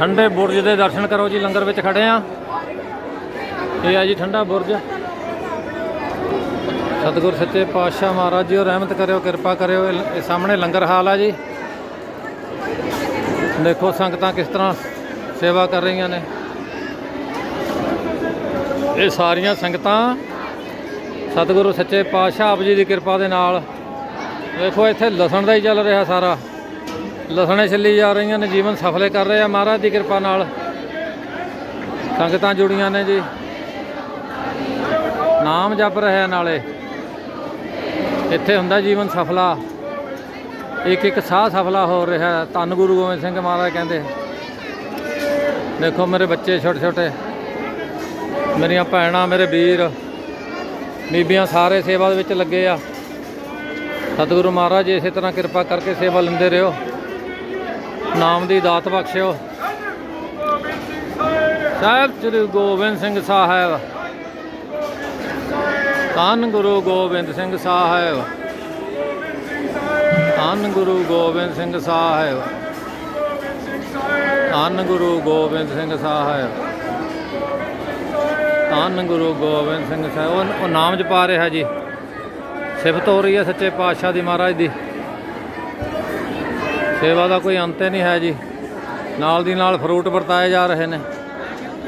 ਠੰਡੇ ਬੁਰਜ ਦੇ ਦਰਸ਼ਨ ਕਰੋ ਜੀ, ਲੰਗਰ ਵਿੱਚ ਖੜੇ ਆ। ਇਹ ਆ ਜੀ ਠੰਡਾ ਬੁਰਜ। ਸਤਿਗੁਰ ਸੱਚੇ ਪਾਤਸ਼ਾਹ ਮਹਾਰਾਜ ਜੀ, ਉਹ ਰਹਿਮਤ ਕਰਿਓ, ਕਿਰਪਾ ਕਰਿਓ। ਇਹ ਸਾਹਮਣੇ ਲੰਗਰ ਹਾਲ ਆ ਜੀ। ਦੇਖੋ ਸੰਗਤਾਂ ਕਿਸ ਤਰ੍ਹਾਂ ਸੇਵਾ ਕਰ ਰਹੀਆਂ ਨੇ। ਇਹ ਸਾਰੀਆਂ ਸੰਗਤਾਂ ਸਤਿਗੁਰੂ ਸੱਚੇ ਪਾਤਸ਼ਾਹ ਆਪ ਜੀ ਦੀ ਕਿਰਪਾ ਦੇ ਨਾਲ। ਦੇਖੋ ਇੱਥੇ ਲਸਣ ਦਾ ਹੀ ਚੱਲ ਰਿਹਾ ਸਾਰਾ। ਲਸਣੇ ਛੱਲੀ ਜਾ ਰਹੀਆਂ ਨੇ, ਜੀਵਨ ਸਫਲੇ ਕਰ ਰਹੇ ਆ। ਮਹਾਰਾਜ ਦੀ ਕਿਰਪਾ ਨਾਲ ਸੰਗਤਾਂ ਜੁੜੀਆਂ ਨੇ ਜੀ। ਨਾਮ ਜਪ ਰਹੇ ਨਾਲੇ। ਇੱਥੇ ਹੁੰਦਾ ਜੀਵਨ ਸਫਲਾ। ਇੱਕ ਇੱਕ ਸਾਹ ਸਫਲਾ ਹੋ ਰਿਹਾ। ਹੈ। ਧੰਨ ਗੁਰੂ ਗੋਬਿੰਦ ਸਿੰਘ ਮਹਾਰਾਜ ਕਹਿੰਦੇ, ਦੇਖੋ ਮੇਰੇ ਬੱਚੇ ਛੋਟੇ ਛੋਟੇ ਮੇਰੀਆਂ ਭੈਣਾਂ, ਮੇਰੇ ਵੀਰ, ਬੀਬੀਆਂ ਸਾਰੇ ਸੇਵਾ ਦੇ ਵਿੱਚ ਲੱਗੇ ਆ। ਸਤਿਗੁਰੂ ਮਹਾਰਾਜ ਜੀ, ਇਸੇ ਤਰ੍ਹਾਂ ਕਿਰਪਾ ਕਰਕੇ ਸੇਵਾ ਲੈਂਦੇ ਰਹੋ। ਨਾਮ ਦੀ ਦਾਤ ਬਖਸ਼ਿਓ। ਸਾਹਿਬ ਸ੍ਰੀ ਗੋਬਿੰਦ ਸਿੰਘ ਸਾਹਿਬ। ਧੰਨ ਗੁਰੂ ਗੋਬਿੰਦ ਸਿੰਘ ਸਾਹਿਬ। ਧੰਨ ਗੁਰੂ ਗੋਬਿੰਦ ਸਿੰਘ ਸਾਹਿਬ। ਧੰਨ ਗੁਰੂ ਗੋਬਿੰਦ ਸਿੰਘ ਸਾਹਿਬ। ਧੰਨ ਗੁਰੂ ਗੋਬਿੰਦ ਸਿੰਘ ਸਾਹਿਬ। ਉਹ- ਉਹ ਨਾਮ ਜਪਾ ਰਿਹਾ ਜੀ। ਸਿਫਤ ਹੋ ਰਹੀ ਹੈ ਸੱਚੇ ਪਾਤਸ਼ਾਹ ਦੀ ਮਹਾਰਾਜ ਦੀ। ਸੇਵਾ ਦਾ ਕੋਈ ਅੰਤ ਨਹੀਂ ਹੈ ਜੀ। ਨਾਲ ਦੀ ਨਾਲ ਫਰੂਟ ਵਰਤਾਏ ਜਾ ਰਹੇ ਨੇ।